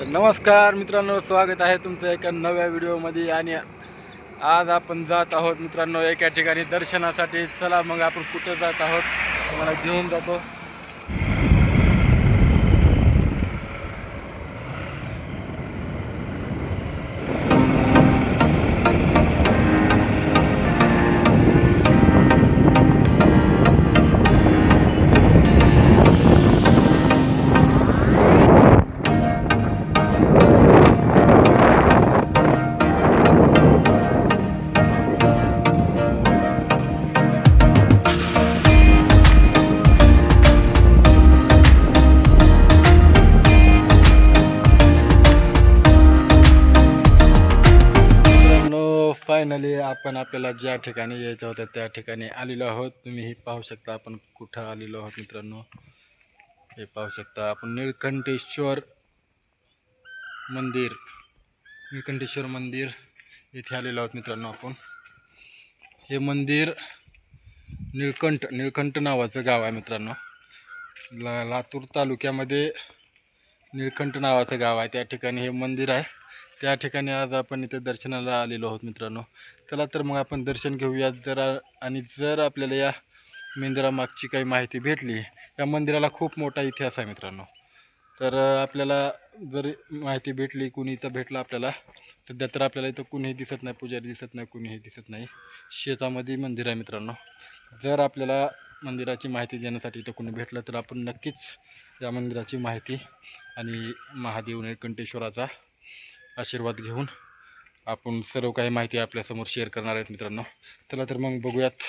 तर नमस्कार मित्रांनो स्वागत आहे तुमचं एका नव्या व्हिडिओमध्ये आणि आज आपण जात आहोत मित्रांनो एका ठिकाणी दर्शनासाठी. चला मग आपण कुठं जात आहोत? तुम्हाला घेऊन जातो. आपल्याला ज्या ठिकाणी यायचं होतं त्या ठिकाणी आलेलो आहोत. तुम्ही हे पाहू शकता आपण कुठं आलेलो आहोत मित्रांनो. हे पाहू शकता आपण निळकंठेश्वर मंदिर. निळकंठेश्वर मंदिर इथे आलेलो आहोत मित्रांनो आपण. हे मंदिर निळकंठ निळकंठ नावाचं गाव आहे मित्रांनो. ला लातूर तालुक्यामध्ये निळकंठ नावाचं गाव आहे. त्या ठिकाणी हे मंदिर आहे. त्या ठिकाणी आज आपण इथे दर्शनाला आलेलो आहोत मित्रांनो. चला तर मग आपण दर्शन घेऊयात जरा आणि जर आपल्याला या मंदिरामागची काही माहिती भेटली या मंदिराला खूप मोठा इतिहास आहे मित्रांनो. तर आपल्याला जर माहिती भेटली कुणी इथं भेटलं आपल्याला सध्या तर आपल्याला इथं कुणीही दिसत नाही पुजारी दिसत नाही कुणीही दिसत नाही. शेतामध्ये मंदिर आहे मित्रांनो. जर आपल्याला मंदिराची माहिती देण्यासाठी इथं कुणी भेटलं तर आपण नक्कीच या मंदिराची माहिती आणि महादेव निळकंठेश्वराचा आशीर्वाद घेऊन आपण सर्व काही माहिती आपल्यासमोर शेअर करणार आहेत मित्रांनो. चला तर मग बघूयात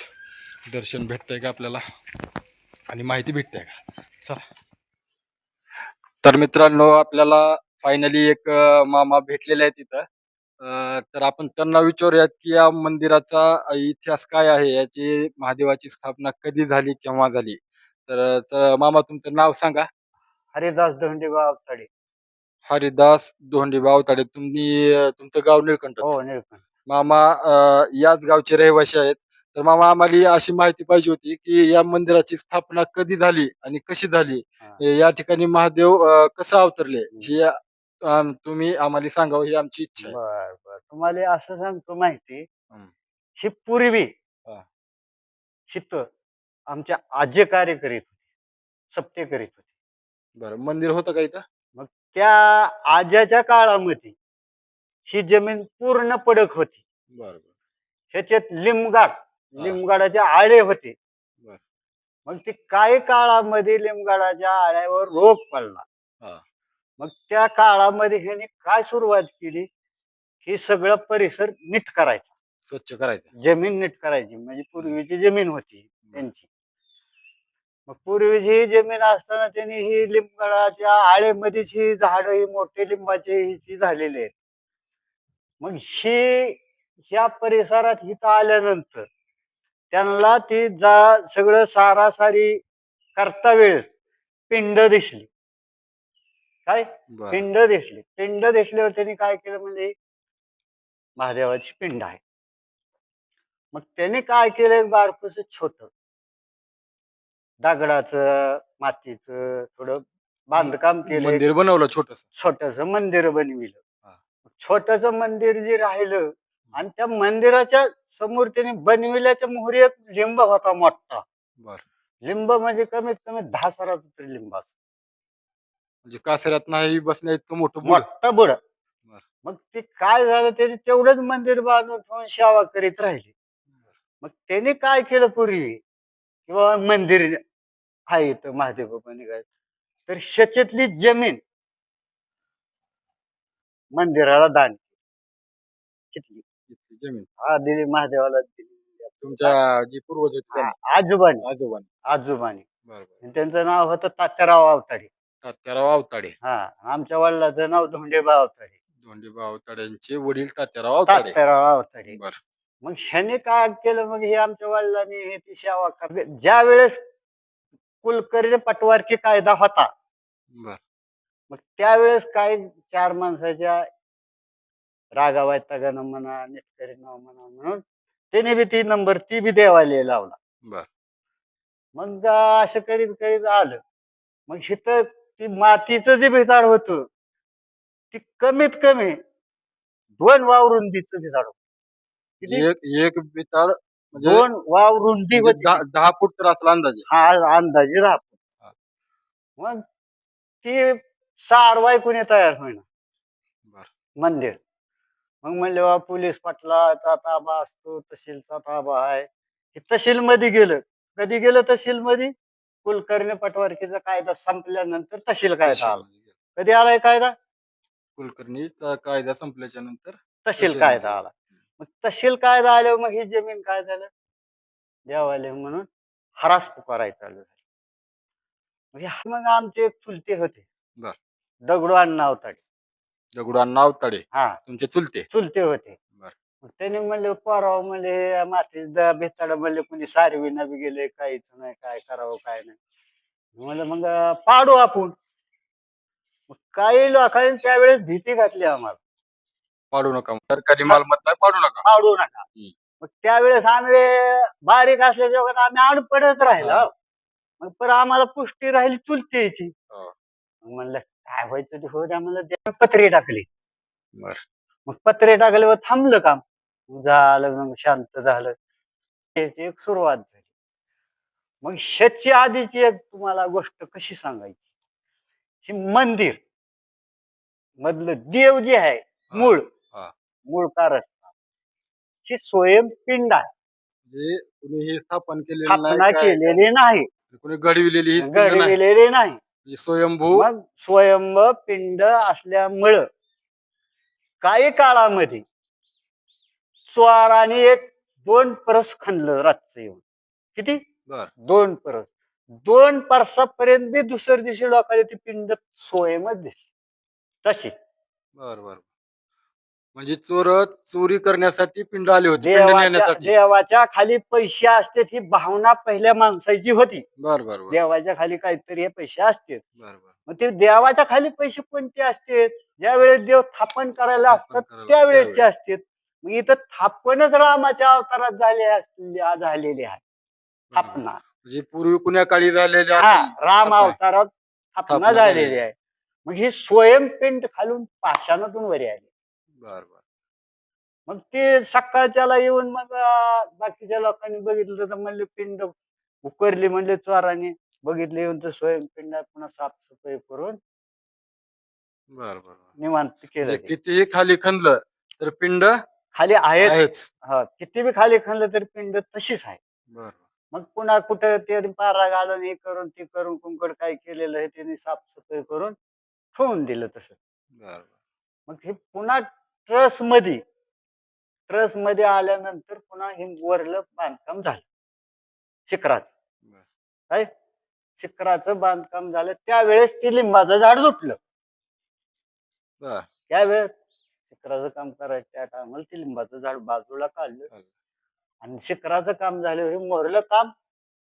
दर्शन भेटतंय का आपल्याला? आणि माहिती भेटते का? चला. तर मित्रांनो आपल्याला फायनली एक मामा भेटलेले आहेत तिथं तर आपण त्यांना विचारूयात की या मंदिराचा इतिहास काय आहे? याची महादेवाची स्थापना कधी झाली केव्हा झाली? तर तर मामा तुमचं नाव सांगा. हरिदास धोंडेबा अवताडे. हरिदास धोंडीबा अवताडे तुम्ही अं, तुमचं गाव निळकंठ हो निळकंठ. मामा अं, याच गावचे रहिवासी आहेत. तर मामा आम्हाला अशी माहिती पाहिजे होती की या मंदिराची स्थापना कधी झाली आणि कशी झाली? हा. या ठिकाणी महादेव अं, कसं अवतरले? ही. अं, तुम्ही आम्हाला सांगावं ही आमची इच्छा आहे. बर बर. तुम्हाला असं सांगतो माहिती. हं. ही पूर्वी हा. हित आमच्या आजी कार्य करीत होते सप्ते करीत होते. बरं मंदिर होतं का इथं? त्या आज्याच्या काळामध्ये ही जमीन पूर्ण पडक होती. बरं बरं ह्याच्यात लिमगाड. लिमगाडाचे आळे होते. बर. मग ते काही काळामध्ये लिमगाडाच्या आळ्यावर रोग पडला. मग त्या काळामध्ये ह्याने काय सुरुवात केली? की सगळं परिसर नीट करायचा. स्वच्छ करायचं. जमीन नीट करायची. म्हणजे पूर्वीची जमीन होती त्यांची. मग पूर्वीची जमीन असताना त्यांनी ही लिंबगडाच्या आळेमध्येच ही झाड ही मोठे लिंबाचे हिची झालेली आहेत. मग ही ह्या परिसरात इथं आल्यानंतर त्यांना ती जा सगळं सारासारी करता वेळेस पिंड दिसली. काय? पिंड दिसली. पिंड दिसल्यावर त्यांनी काय केलं म्हणजे महादेवाची पिंड आहे. मग त्याने काय केलं? एक बारकस छोट दगडाचं मातीचं थोडं बांधकाम केलं मंदिर बनवलं छोटस. छोटस मंदिर बनविलं. हा. छोटस मंदिर जे राहिलं आणि त्या मंदिराच्या समोर त्याने बनविल्याच्या मोहरी एक लिंब होता मोठा. बर. लिंब म्हणजे कमीत कमी दहा सराचं तरी लिंब असत म्हणजे कासऱ्यात नाही बसण्या इतकं मोठं बुड. मोठं बुड. बर. मग ते काय झालं त्याने तेवढंच मंदिर बांधून ठेवून सेवा करीत राहिले. मग त्याने काय केलं पूर्वी? किंवा मंदिर आहे इथं महादेव काय तर ह्याच्यातली जमीन मंदिराला दान इतकी जमीन. हा दिली महादेवाला दिली. तुमच्या जी पूर्वज होते त्यांनी, आजोबानी. आजोबांनी. आजोबानी. बरं बरं आणि त्यांचं नाव होतं तात्याराव अवताडे तात्याराव अवताडे हा आमच्या वडिलाचं नाव धोंडेबा अवताडे धोंडीबा अवताड्यांचे वडील तात्याराव अवताडे तात्याराव अवताडे बर. मग ह्याने काय केलं? मग हे आमच्या वडिलांनी हे ती सेवा कर ज्या वेळेस कुलकर्णी पटवारकी कायदा होता. बर. मग त्यावेळेस काय चार माणसाच्या रागावायतागानं म्हणा नेटकरीनं म्हणा म्हणून त्याने बी ती नंबर ती बी देवाला लावला. बर. मग असं करीत करीत आलं. मग हिथं ती मातीचं जे भिताड होतं ती कमीत कमी दोन वाव रुंदीचं ते झाड होतं. किती एक एक बिताड दोन वाव रुंदी म्हणजे होती. दहा दहा फूट तर असला अंदाजे. हा अंदाजे राहतो. मग ती सारवाय कोणी तयार होईना. बर. मंदिर. मग म्हणले बा पोलीस पाटलाचा ताबा असतो तहसीलचा ताबा आहे. हे तहसील मध्ये गेलं. कधी गेलं तहसील मध्ये कुलकर्णी पटवर्कीचा कायदा संपल्यानंतर तहसील कायदा आला. कधी आलाय कायदा? कुलकर्णीचा कायदा संपल्याच्या नंतर तहसील कायदा. आला. मग तहसील कायदा आल्यावर मग ही जमीन काय झालं? देवाले म्हणून हरास पुकारायचं चालू झालं. मग आमचे एक चुलते होते. बर. दगडू अण्णा अवताडे दगडा नावताडे? हा. तुमचे चुलते? चुलते होते. बर. मग त्यांनी म्हणले पोराव म्हणले माती भेताड म्हणले कोणी सारवीना बी गेले काहीच नाही काय करावं काय नाही. म्हणलं मग पाडू आपण. मग काही लोकांनी त्यावेळेस भीती घातली आम्हाला. पाडू नका सरकारी मालमत्ता पाडू नका. पाडू नका. हम्म. मग त्यावेळेस आम्ही बारीक असल्याच्या वगैरे आम्ही अडपडच राहिलो. मग पर आम्हाला पुष्टी राहिली चुलतेची हा. मग म्हणलं काय व्हायचं ते हो द्या म्हणलं. पत्रे टाकली. बर. मग पत्रे टाकल्यावर थांबलं काम. झालं मग शांत झालं. त्याची एक सुरुवात झाली. मग ह्याची आधीची एक तुम्हाला गोष्ट कशी सांगायची? ही मंदिर. मधलं देव जे आहे मूळ. हा. मूळ कारस्थान ही स्वयंपिंड आहे. म्हणजे कुणी हे स्थापन केलेलं स्थापना नाही काय- केलेली नाही. कुणी घडविलेली ही नाही. घडविलेली नाही. म्हणजे स्वयंभू. मग स्वयंभ पिंड असल्यामुळं काही काळामध्ये स्वाराने एक दोन परस खणलं रातचं येऊन. किती? बर. दोन परस. दोन परसापर्यंत बी दुसऱ्या दिवशी लोकांनी ती पिंड स्वयंच दिसली. तशी. बर बर. म्हणजे चोर चोरी करण्यासाठी पिंड आली होती पिंड देवाच्या नेण्यासाठी. देवाच्या खाली पैसे असते ही भावना पहिल्या माणसाची होती. बर बर बर. देवाच्या खाली काहीतरी हे पैसे असते. बर बर. मग ते देवाच्या खाली पैसे कोणते असते? ज्या वेळेस देव थापण करायला असतात करायला त्यावेळेसचे त्यावेळेस. असते. मग इथं थापणच रामाच्या अवतारात झाले असले- झालेली आहे. बरोबर. थापना म्हणजे पूर्वी कुण्या काळी झालेल्या हा असेल, राम. अवतारात स्थापना स्थापना झालेली झालेली. आहे. मग ही स्वयंपिंड खालून पाषाणातून वरी आली. बर बर. मग ते सकाळच्याला येऊन मग अं, बाकीच्या लोकांनी बघितलं तर म्हणले पिंड उकरली म्हणले चोराने. बघितले येऊन तर स्वयंपिंड पुन्हा साफसफाई करून बर बर बर. निवांत केलं म्हणजे ते. कितीही खाली खणलं तर पिंड खाली आहेच. आहेच. हा किती बी खाली खणलं तरी पिंड तशीच आहे. बर. मग पुन्हा कुठं ते पारा घालून हे करून ते करून कुंकड काय केलेलं आहे त्यांनी साफसफाई करून ठेवून दिलं तसं. बर बर. मग हे पुन्हा ट्रसमध्ये ट्रसमध्ये आल्यानंतर पुन्हा हे वरलं बांधकाम झालं. शिखराचं. काय? शिखराचं बांधकाम झालं. त्यावेळेस ते लिंबाचं झाड तुटलं त्यावेळेस शिखराचं काम करायचं. त्या टायमाला ते लिंबाचं झाड बाजूला काढलं. आणि शिखराचं काम झालं. हे मोरलं काम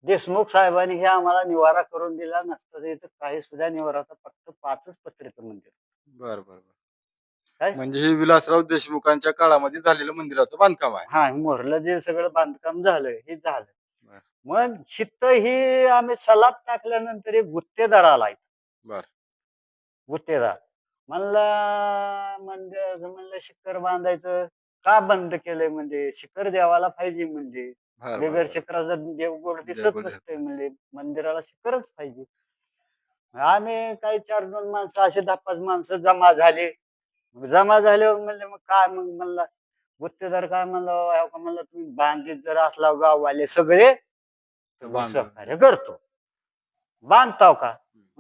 देशमुख साहेबांनी हे आम्हाला निवारा करून दिला. नसतं इथं काही सुद्धा निवाराचं. फक्त पाचच पत्रेचं मंदिर. बर बर. काय? म्हणजे हे विलासराव देशमुखांच्या काळामध्ये झालेलं मंदिराचं बांधकाम आहे हा मोरलं जे सगळं बांधकाम झालं हे झालं बर. मग हित ही आम्ही सलाब टाकल्यानंतर एक गुत्तेदार आला इथं. बर. गुत्तेदार म्हणला मंदिर म्हणलं शिखर बांधायचं का बंद केलंय म्हणजे शिखर देवाला पाहिजे म्हणजे बर, बर, बिगर बर. शिखराचा देवगोड दिसत देवगड नसतंय म्हणजे मंदिराला शिखरच पाहिजे आम्ही काही चार दोन माणसं असे दहा पाच माणसं जमा झाले जमा झाल्यावर म्हणले मग काय मग म्हणला गुत्तेदार काय म्हणलं "अहो का म्हणलं तुम्ही बांधीत जर असला गाववाले सगळे तर मी बांधा. सहकार्य करतो. बांधताव का?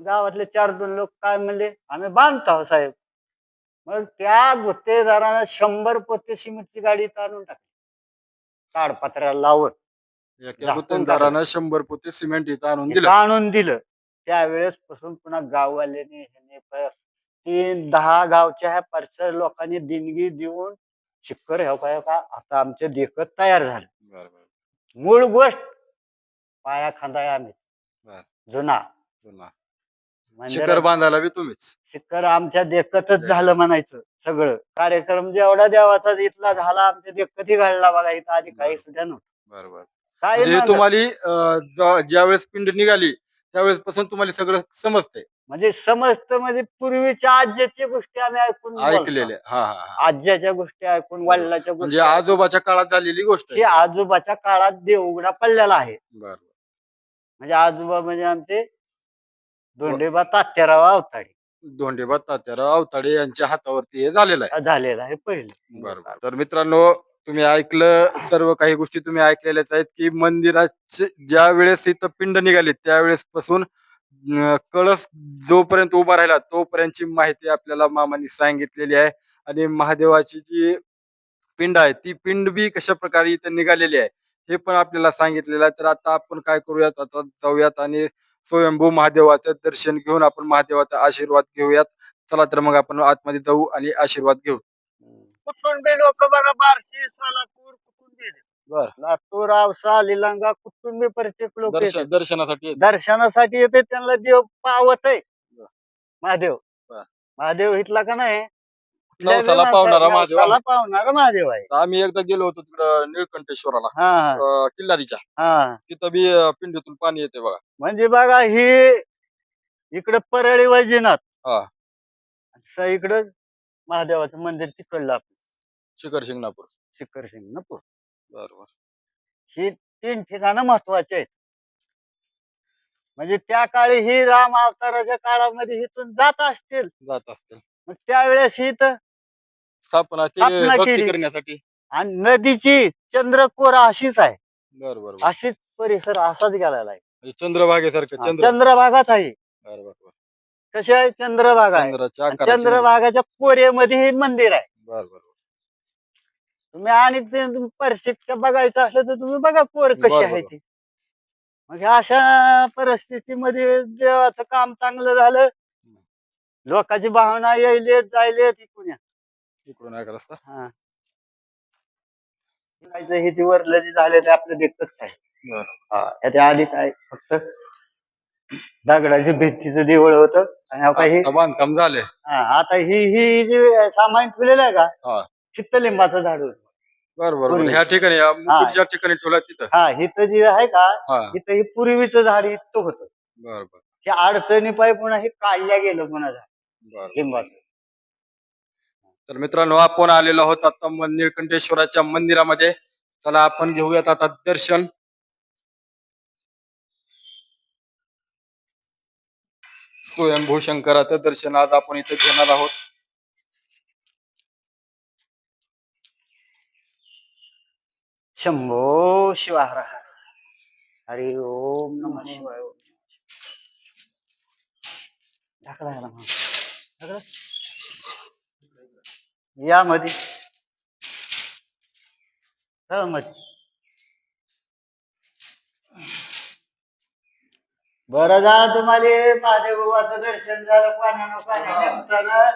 गावातले चार दोन लोक काय म्हणले आम्ही बांधताव साहेब. मग त्या गुत्तेदारानं शंभर पोते सिमेंटची गाडी आणून टाकली. ताडपत्र्याला लावून. एका झाकून गुत्तेदारानं शंभर पोते सिमेंट इथं आणून दिलं. आणून दिलं. त्यावेळेस पासून पुन्हा गाववाल्यांनी ह्याने प- तीन दहा गावच्या ह्या परिसर लोकांनी देणगी देऊन शिखर ह्या काय का आता आमचं देखत तयार झालं. मूळ गोष्ट पाया खांदाय आम्ही. बर. जुना. जुना. मंदिरात शिखर बांधायला बी तुम्हीच. शिखर आमच्या देखतच झालं म्हणायचं सगळं. कार्यक्रम जेवढा देवाचा इथला झाला आमच्या देखतही घडला बघा इथं आधी काही. सुद्धा नव्हतं. बरोबर काही म्हणजे. तुम्हाला ज्या वेळेस पिंड निघाली त्यावेळेस पासून तुम्हाला सगळं समजतंय. म्हणजे समजत म्हणजे पूर्वीच्या आज्याच्या गोष्टी आम्ही ऐकून बोलतो. ऐकलेले. हा हा हा. आज्याच्या गोष्टी ऐकून वडिलाच्या म्हणजे गोष्टी आजोबाच्या काळात झालेली गोष्ट ही. आजोबाच्या काळात देवगडा पडलेला आहे. बरं म्हणजे आजोबा म्हणजे आमचे धोंडेबा तात्याराव अवताडे धोंडेबा तात्याराव अवताडे यांच्या हातावरती हे झालेलं आहे. झालेला आहे पहिले. बरोबर. तर मित्रांनो तुम्ही ऐकलं सर्व काही गोष्टी तुम्ही ऐकलेल्याच आहेत की मंदिराचे ज्या वेळेस इथं पिंड निघाली त्यावेळेस पासून कळस जोपर्यंत उभा राहिला तोपर्यंतची माहिती आपल्याला मामांनी सांगितलेली आहे. आणि महादेवाची जी पिंड आहे ती पिंड बी कशा प्रकारे इथे निघालेली आहे हे पण आपल्याला सांगितलेलं आहे. तर आता आपण काय करूयात? आता जाऊयात आणि स्वयंभू महादेवाचं दर्शन घेऊन आपण महादेवाचा आशीर्वाद घेऊयात. चला तर मग आपण आतमध्ये जाऊ आणि आशीर्वाद घेऊ. कुठून बी लोक बघा बारशी सोलापूर कुठून बी. बर. लातूर आवसा लिलांगा कुठून बी प्रत्येक लोक दर्शन दर्शनासाठी दर्शनासाठी येते त्यांना देव पावत आहे. बर. महादेव. बर. महादेव इथला का नाही? नवसाला पावणारा महादेव आहे. पावणारा महादेव आहे. आम्ही एकदा गेलो होतो तिकडं निळकंठेश्वराला. हा हा. अं, किल्लारीच्या. हा. तिथं बी अं, पिंडीतून पाणी येते बघा. म्हणजे बघा ही इकडे परळी वैजनाथ. हा. स- इकडं महादेवाचं मंदिर तिकडलं आपलं. शिखर शिंगणापूर. शिखर शिंगणापूर. बरोबर. ही तीन ठिकाणं महत्वाची आहेत. म्हणजे त्या काळी ही राम अवताराच्या काळामध्ये इथून जात असतील. जात असतील. मग त्यावेळेस ही तर स्थापना केली स्थापना भक्ती केली. करण्यासाठी. आणि नदीची चंद्रकोर अशीच आहे. बरोबर अशीच परिसर असाच गेलेला आहे. म्हणजे चंद्रभागेसारखं चंद्र. चंद्रभागाच आहे. बरोबर बरोबर. कशी आहे? चंद्रभागा आहे. चंद्राच्या आणि आकाराची. चंद्रभागाच्या कोरेमध्ये हे मंदिर आहे. बरोबर तुम्ही आणि ते तुम्ही परिस्थिती बघायचं असलं तर तुम्ही बघा कोर कशी बरं, आहे बरं. ती. मग ह्या अशा परिस्थितीमध्ये देवाचं काम चांगलं झालं. लोकांची भावना यायले जायले इकडून रस्ता हा. जायचं हे ते वरलं जे झालं ते आपलं देखतच आहे. बरं. हा याच्या आधी काय फक्त दगडाच्या भिंतीचं देवळ होतं आणि आता हे आता बांधकाम झाले हा, आता ही ही जे सामान ठेवलेलं आहे का? चित्तलिंबाचं झाड होतं. बरोबर पूर्वी. ह्या ठिकाणी या मुकुट ज्या ठिकाणी ठेवला तिथं? हा इथं जे आहे का हा. इथं हे पूर्वीचं झाड इथं होतं. बरोबर हे अडचणी पाय पुन्हा हे काढल्या गेलं पुन्हा झाड बरोबर लिंबाचं. तर मित्रांनो आपण आलेलो आहोत आता निळकंठेश्वराच्या मंदिरामध्ये. चला आपण घेऊयात आता दर्शन. स्वयंभू शंकराचं दर्शन आज आपण इथे घेणार आहोत. शंभो शिवाहर हरि ओम नम शिवाय ओम. ढकला. या मध्ये बरं जा तुम्हाला महादेव बाबाचं दर्शन झालं पाण्यानं पाण्याच्या.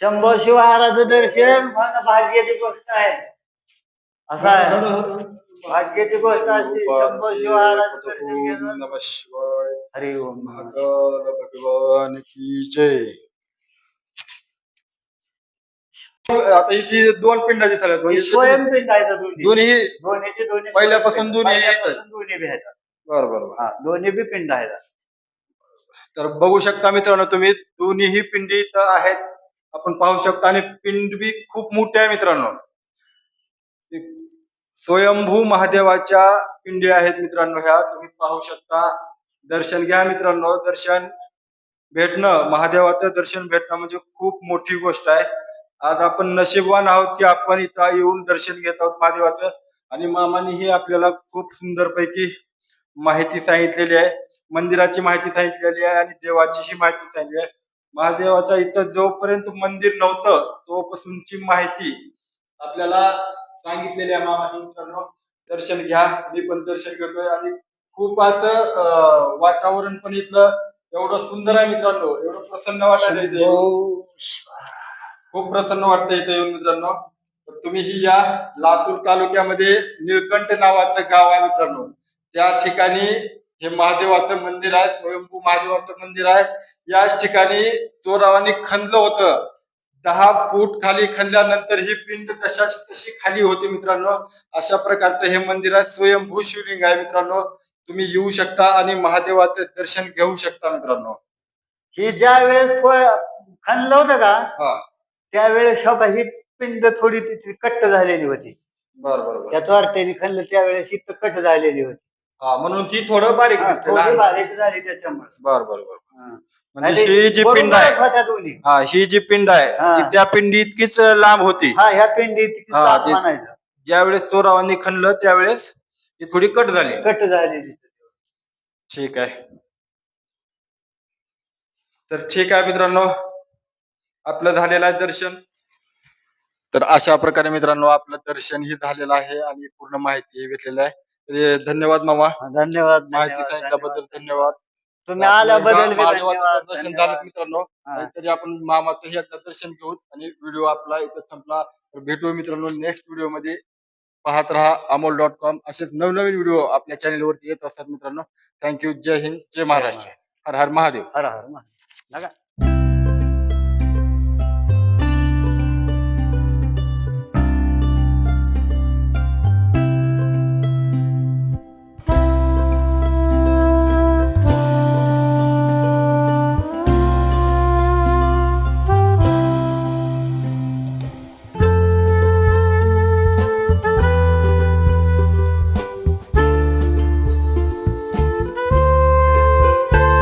शंभो शिवाराचं दर्शन भाग्याची गोष्ट आहे असं आहे. भाग्याची गोष्ट असते शंभो शिवाराचं दर्शन घेणं नमः शिवाय. हरि ओम. महाकाल भगवान की जय. आता ही जी दोन पिंडाची म्हणजे स्वयंपिंड आहे तर दोन्ही. दोन्ही? दोन्हीचे दोन्ही पहिल्यापासून दोन्ही पहिल्यापासून दोन्ही बी आहेत. बरं बरं बरं. हा, दोन्ही बी पिंड आहेत. तर बघू शकता मित्रांनो तुम्ही दोन्हीही पिंडी इथं आहेत. आपण पाहू शकता आणि पिंड बी खूप मोठी आहे मित्रांनो. स्वयंभू महादेवाच्या पिंडी आहेत मित्रांनो ह्या तुम्ही पाहू शकता. दर्शन घ्या मित्रांनो. दर्शन भेटणं महादेवाचं दर्शन भेटणं म्हणजे खूप मोठी गोष्ट आहे. आज आपण नशीबवान आहोत की आपण इथं येऊन दर्शन घेत आहोत महादेवाचं. आणि मामानीही आपल्याला खूप सुंदरपैकी माहिती सांगितलेली आहे. मंदिराची माहिती सांगितलेली आहे आणि देवाचीही माहिती सांगितली आहे. महादेवाचा इथं जोपर्यंत मंदिर नव्हतं तोपासूनची माहिती आपल्याला सांगितलेल्या आहे मामाने मित्रांनो दर्शन घ्या. मी पण दर्शन घेतोय आणि खूप असं वातावरण पण इथलं एवढं सुंदर आहे मित्रांनो. एवढं प्रसन्न वाटायला इथे खूप प्रसन्न वाटतं इथे येऊन मित्रांनो. तुम्ही तुम्हीही या लातूर तालुक्यामध्ये निळकंठ नावाचं गाव आहे मित्रांनो. त्या ठिकाणी हे महादेवाचं मंदिर आहे स्वयंभू महादेवाचं मंदिर आहे. याच ठिकाणी चोरावानी खणलं होतं. दहा फूट खाली खणल्यानंतर ही पिंड तशाच तशी खाली होती मित्रांनो. अशा प्रकारचं हे मंदिर आहे. स्वयंभू शिवलिंग आहे मित्रांनो. तुम्ही येऊ शकता आणि महादेवाचं दर्शन घेऊ शकता मित्रांनो. ही ज्या वेळेस खाल्लं होतं का हा. त्यावेळेस हो का ही पिंड थोडी तिथे कट्ट झालेली होती. बर बर बर. त्या चोरट्याने खाल्लं त्यावेळेस ही कट झालेली होती. हा म्हणून ती थोडं बारीक हा, दिसते थोडी लहान. बारीक झाली त्याच्यामुळे. बर बर बर. हा. म्हणजे ही जी पिंड आहे. होत्या दोन्ही. हा ही जी पिंड आहे हा. ती त्या पिंडी इतकीच लांब होती. हा ह्या पिंडी तिथे हा, लांब ते- म्हणायचं ज्यावेळेस चोरावांनी खणलं त्यावेळेस ती थोडी कट झाली. कट झालेली ठीक आहे. तर ठीक आहे मित्रांनो आपलं झालेलं आहे दर्शन. तर अशा प्रकारे मित्रांनो आपलं दर्शन ही झालेलं आहे आणि पूर्ण माहिती घेतलेली आहे. तर धन्यवाद मामा. धन्यवाद माहिती धन्यवाद, सांगितल्याबद्दल धन्यवाद. तुम्ही आल्याबद्दल बी धन्यवाद दर्शन धन्यवाद. झालं मित्रांनो. हा. तरी आपण मामाचं हे एकदा दर्शन घेऊ आणि व्हिडिओ आपला इथं संपला. तर भेटू मित्रांनो नेक्स्ट व्हिडिओमध्ये पाहत राहा अमोल डॉट कॉम. असेच नवनवीन व्हिडिओ आपल्या चॅनलवरती येत असतात मित्रांनो. Thank you. जय हिंद. जय महाराष्ट्र. हर हर महादेव. हर हर महादेव.